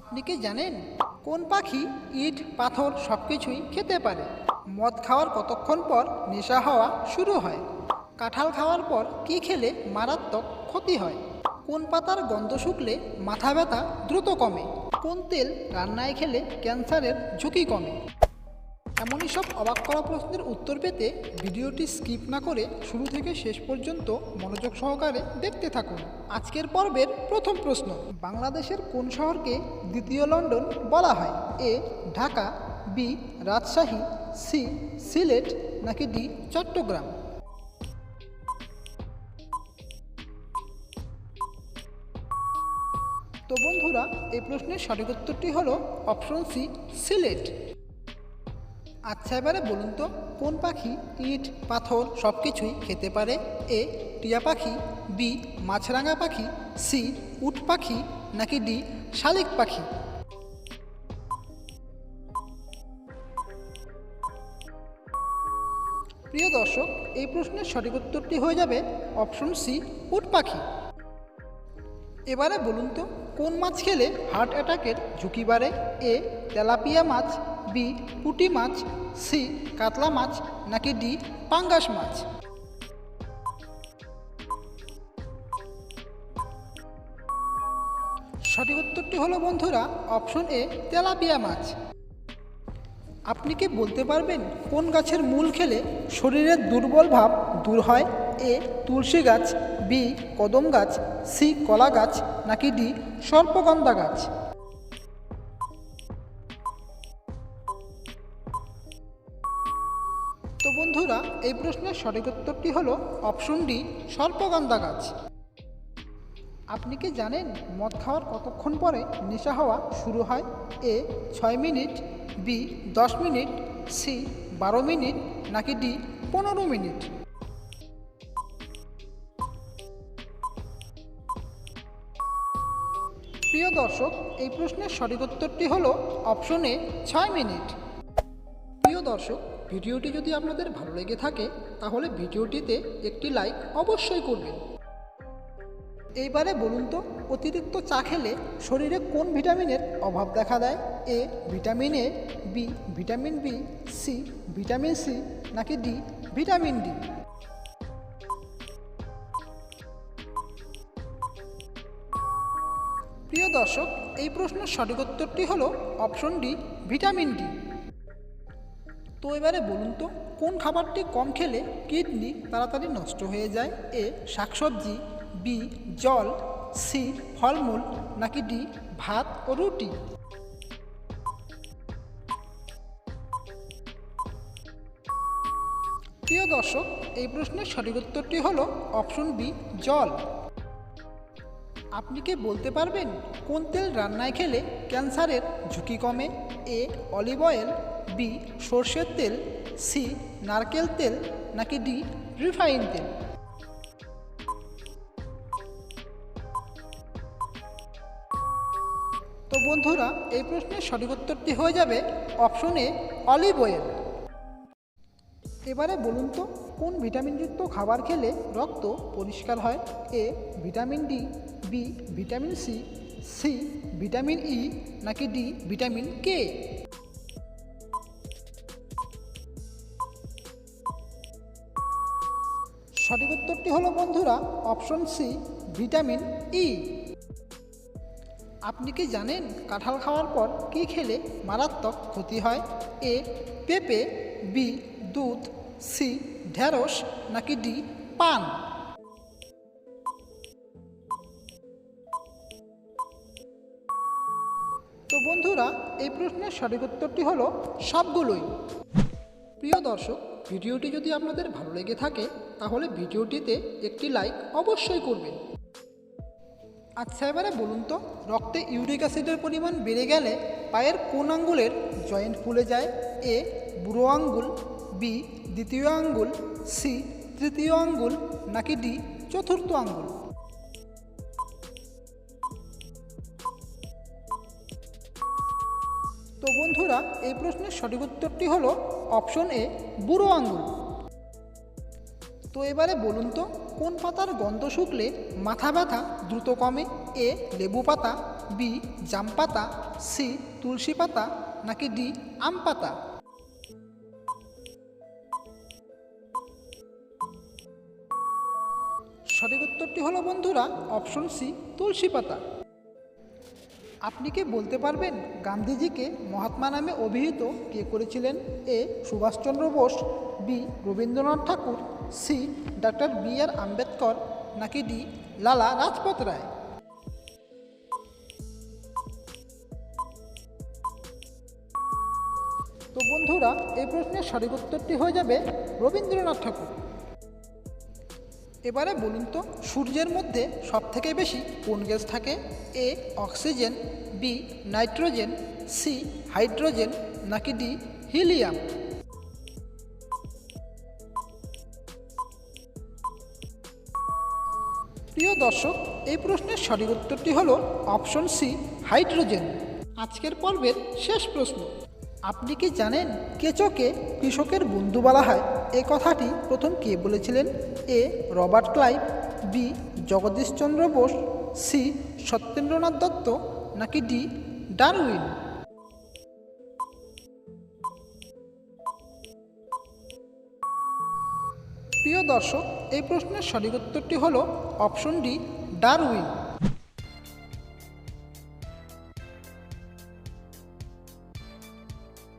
আপনি কি জানেন কোন পাখি, ইট, পাথর সব কিছুই খেতে পারে? মদ খাওয়ার কতক্ষণ পর নেশা হওয়া শুরু হয়? কাঁঠাল খাওয়ার পর কি খেলে মারাত্মক ক্ষতি হয়? কোন পাতার গন্ধ শুকলে মাথা ব্যথা দ্রুত কমে? কোন তেল রান্নায় খেলে ক্যান্সারের ঝুঁকি কমে? এমনই সব অবাক করা প্রশ্নের উত্তর পেতে ভিডিওটি স্কিপ না করে শুরু থেকে শেষ পর্যন্ত মনোযোগ সহকারে দেখতে থাকুন। আজকের পর্বের প্রথম প্রশ্ন, বাংলাদেশের কোন শহরকে দ্বিতীয় লন্ডন বলা হয়? A, Dhaka, B, Rajshahi, C, Sylhet, নাকি ডি, চট্টগ্রাম? তো বন্ধুরা, এই প্রশ্নের সঠিক উত্তরটি হলো অপশন সি, সিলেট। আচ্ছা এবারে বলুন তো, কোন পাখি, ইট, পাথর সব কিছুই খেতে পারে? এ, টিয়া পাখি, বি, মাছরাঙা পাখি, সি, উট পাখি, নাকি ডি, শালিক পাখি? প্রিয় দর্শক, এই প্রশ্নের সঠিক উত্তরটি হয়ে যাবে অপশন সি, উট পাখি। এবারে বলুন তো, কোন মাছ খেলে হার্ট অ্যাটাকের ঝুঁকি বাড়ে? এ, তেলাপিয়া মাছ বি পুঁটি মাছ, সি কাতলা মাছ, নাকি ডি পাঙ্গাস মাছ? সঠিক উত্তরটি হলো, বন্ধুরা, অপশন এ তেলাপিয়া মাছ। আপনি কি বলতে পারবেন কোন গাছের মূল খেলে শরীরের দুর্বল ভাব দূর হয়? এ তুলসী গাছ, বি কদম গাছ, সি কলা গাছ, নাকি ডি সর্পগন্ধা গাছ? তো বন্ধুরা, এই প্রশ্নের সঠিক উত্তরটি হলো অপশন ডি সর্পগন্ধা গাছ। আপনি কি জানেন মদ খাওয়ার কতক্ষণ পরে নেশা হওয়া শুরু হয়? এ, ছয় মিনিট, বি, দশ মিনিট, সি, বারো মিনিট, নাকি ডি, পনেরো মিনিট? প্রিয় দর্শক, এই প্রশ্নের সঠিক উত্তরটি হলো অপশন ছয় মিনিট। প্রিয় দর্শক ভিডিওটি যদি আপনাদের ভালো লেগে থাকে, তাহলে ভিডিওটিতে একটি লাইক অবশ্যই করবেন। এইবারে বলুন তো, অতিরিক্ত চা খেলে শরীরে কোন ভিটামিনের অভাব দেখা দেয়? A, vitamin A, B, vitamin B, C, vitamin C, নাকি ডি, ভিটামিন ডি? প্রিয় দর্শক, এই প্রশ্নের সঠিক উত্তরটি হলো অপশন ডি, ভিটামিন ডি। তো এবারে বলুন তো, কোন খাবারটি কম খেলে কিডনি তাড়াতাড়ি নষ্ট হয়ে যায়? এ, শাকসবজি, বি, জল, সি, ফলমূল, নাকি ডি, ভাত ও রুটি? প্রিয় দর্শক, এই প্রশ্নের সঠিক উত্তরটি হল অপশন বি, জল। আপনি কি বলতে পারবেন কোন তেল রান্নায় খেলে ক্যান্সারের ঝুঁকি কমে? এ, অলিভ অয়েল, বি, সর্ষের তেল, সি, নারকেল তেল, নাকি ডি, রিফাইন তেল? তো বন্ধুরা, এই প্রশ্নের সঠিক উত্তরটি হয়ে যাবে অপশন এ, অলিভ অয়েল। এবারে বলুন তো, কোন ভিটামিনযুক্ত খাবার খেলে রক্ত পরিষ্কার হয়? A, vitamin D B vitamin C C vitamin E নাকি ডি ভিটামিন কে সঠিক উত্তরটি হলো, বন্ধুরা, অপশন সি ভিটামিন ই আপনি কি জানেন কাঁঠাল খাওয়ার পর কি খেলে মারাত্মক ক্ষতি হয়? এ পেঁপে বি দুধ সি ঢেঁড়স, নাকি ডি পান? বন্ধুরা, এই প্রশ্নের সঠিক উত্তরটি হলো সবগুলোই প্রিয় দর্শক, ভিডিওটি যদি আপনাদের ভালো লেগে থাকে, তাহলে ভিডিওটিতে একটি লাইক অবশ্যই করবেন। আচ্ছা এবারে বলুন তো, রক্তে ইউরিক অ্যাসিডের পরিমাণ বেড়ে গেলে পায়ের কোন আঙ্গুলের জয়েন্ট ফুলে যায়? এ, বুড়ো আঙ্গুল বি দ্বিতীয় আঙ্গুল সি তৃতীয় আঙ্গুল, নাকি ডি চতুর্থ আঙ্গুল? তো বন্ধুরা, এই প্রশ্নের সঠিক উত্তরটি হলো অপশন এ বুড়ো আঙুল। তো এবারে বলুন তো, কোন পাতার গন্ধ শুকলে মাথা ব্যথা দ্রুত কমে? এ, লেবু পাতা, বি, জাম পাতা, সি, তুলসী পাতা, নাকি ডি, আম পাতা? সঠিক উত্তরটি হলো বন্ধুরা অপশন সি তুলসী পাতা। আপনি কি বলতে পারবেন গান্ধীজিকে মহাত্মা নামে অভিহিত কে করেছিলেন? A. Subhash Chandra Bose, B. Rabindranath Tagore, C. Doctor B. R. Ambedkar, নাকি ডি. লালা রাজপথ রায়? তো বন্ধুরা, এই প্রশ্নের সঠিক উত্তরটি হয়ে যাবে রবীন্দ্রনাথ ঠাকুর। এবারে বলুন তো, সূর্যের মধ্যে সবথেকে বেশি কোন গ্যাস থাকে? A, oxygen, B, nitrogen, C, hydrogen, নাকি ডি, হিলিয়াম? প্রিয় দর্শক, এই প্রশ্নের সঠিক উত্তরটি হল অপশন সি, হাইড্রোজেন। আজকের পর্বের শেষ প্রশ্ন, আপনি কি জানেন কেঁচোকে কৃষকের বন্ধু বলা হয়? এই কথাটি প্রথম কে বলেছিলেন? A. Robert Clive, B. Jagadish Chandra Bose, C. Satyendranath Dutta, নাকি ডি. ডারউইন? প্রিয় দর্শক, এই প্রশ্নের সঠিক উত্তরটি হল অপশন ডি, ডারউইন।